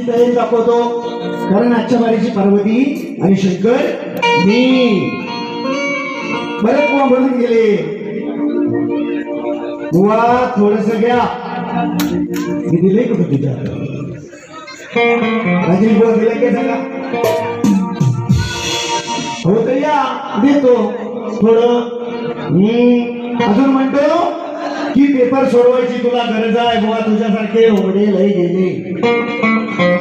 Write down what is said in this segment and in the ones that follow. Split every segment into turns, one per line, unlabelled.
ची तयारी दाखवतो कारण आजच्या बारीची पार्वती आणि शंकर मी. बरेच बुवा म्हणून गेले. बुवा थोडस घ्या. मी दिले कुठे तुझ्या? राजीव बुवा दिले काय सांगा? हो तर या देतो. थोडं. मी अजून म्हणतो की पेपर सोडवायची तुला गरज आहे बुवा तुझ्यासारखे ओढे लय गेले.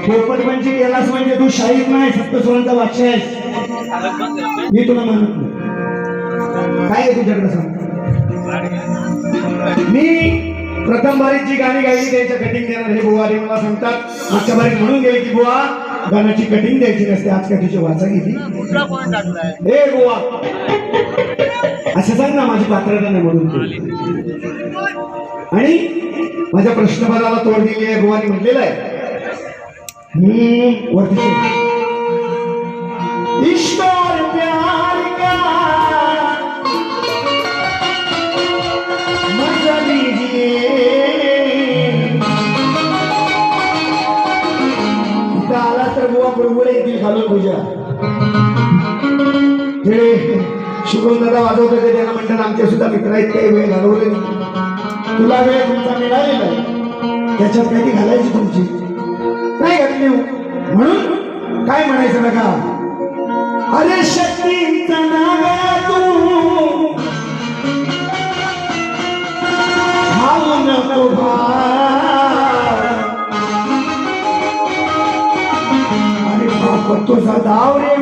पोपट म्हणजे गेलास म्हणजे तू शाहीर नाही सप्तस्वरांचा वाक्य आहेस. मी तुला मानत नाही. काय आहे तुझ्याकडे सांग? मी प्रथम बारीक जी गाणी गायली त्याच्या कटिंग देणार हे बुवा मला सांगतात. मागच्या बारीक म्हणून गेले की बुवा गाण्याची कटिंग द्यायची नसते. आज काय वाचा घेतली हे बुवा. असं सांग ना माझी पात्रता नाही म्हणून आणि माझ्या प्रश्नपदाला तोड दिली आहे बुवानी म्हटलेलं आहे. मी वरती प्यार का? मजा लीजिए। आला तर बुवा बुडबुडे घालून पूजा. जे शुभम दादा वाजवत ते त्यांना म्हणतात आमचे सुद्धा मित्र आहेत काही वेळ घालवले नाही. तुला वेळ तुमचा मिळालेला आहे. त्याच्यात काही ती घालायची तुमची. म्हणायचं बघा अरे शक्तींचा नागा तू. भाऊ नको भाव अरे बाप तुझा दाव रे